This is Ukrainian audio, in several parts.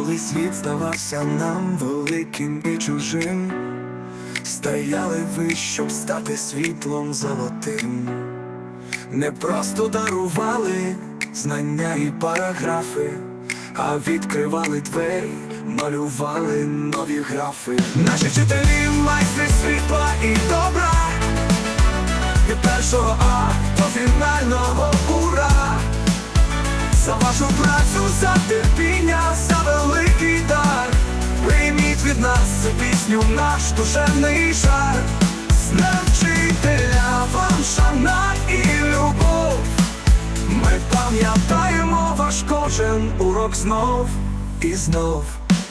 коли світ здавався нам великим і чужим, стояли ви, щоб стати світлом золотим, не просто дарували знання і параграфи, а відкривали двері, малювали нові графи. Наші вчителі майстри світла і добра. Від першого А до фінального За вашу працю, за терпіння, за великий дар. Прийміть від нас цю пісню, наш душевний шар З днем вам шана і любов. Ми пам'ятаємо ваш кожен урок знов і знов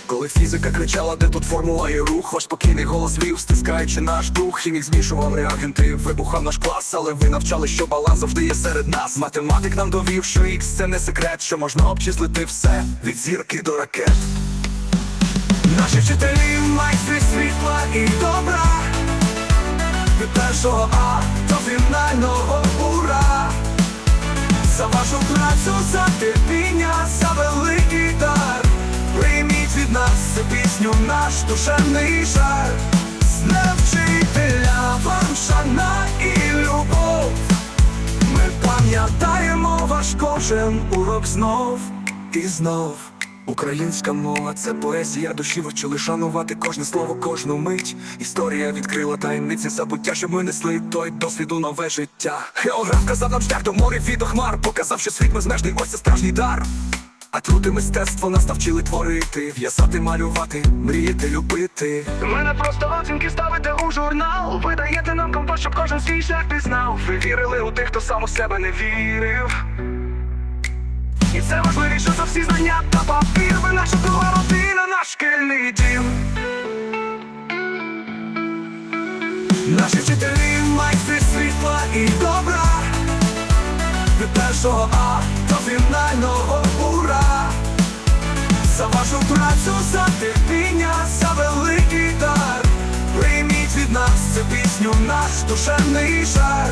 коли фізика кричала, де тут формула і рух, ваш спокійний голос вів, стискаючи наш дух, хімік змішував реагенти, вибухав наш клас, але ви навчали, що баланс завжди є серед нас. Математик нам довів, що ікс це не секрет, що можна обчислити все від зірки до ракет. Наші вчителі майстри світла і добра, від першого А до фінального ура. За вашу працю, за терпіння, наш душевний шар З вчителя вам шана і любов Ми пам'ятаємо ваш кожен урок знов і знов Українська мова це поезія душі вчили шанувати кожне слово, кожну мить. Історія відкрила таємниці забуття, що ми несли той досвіду нове життя. Географ казав нам шлях до моря від хмар, показав, що світ безмежний, ось це справжній дар. А і мистецтво нас навчили творити, в'язати, малювати, мріяти, любити. Ми не просто оцінки ставите у журнал. Ви даєте нам компас, щоб кожен свій шлях пізнав. Ви вірили у тих, хто сам у себе не вірив. І це важливіше за всі знання та папір. Ви наша друга родина, наш шкільний дім. Наші вчителі майстри світла і добра Від першого А до фінального цю пісню, наш душевний шар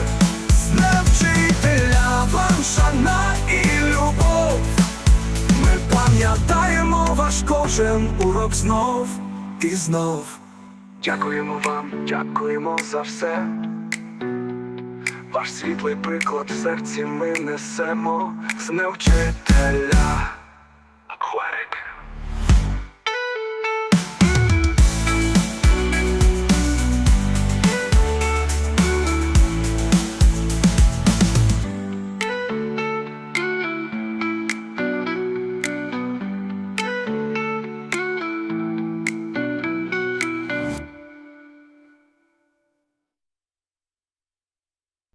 З днем вчителя вам шана і любов Ми пам'ятаємо ваш кожен урок знов і знов Дякуємо вам, дякуємо за все. Ваш світлий приклад в серці ми несемо з невчителя.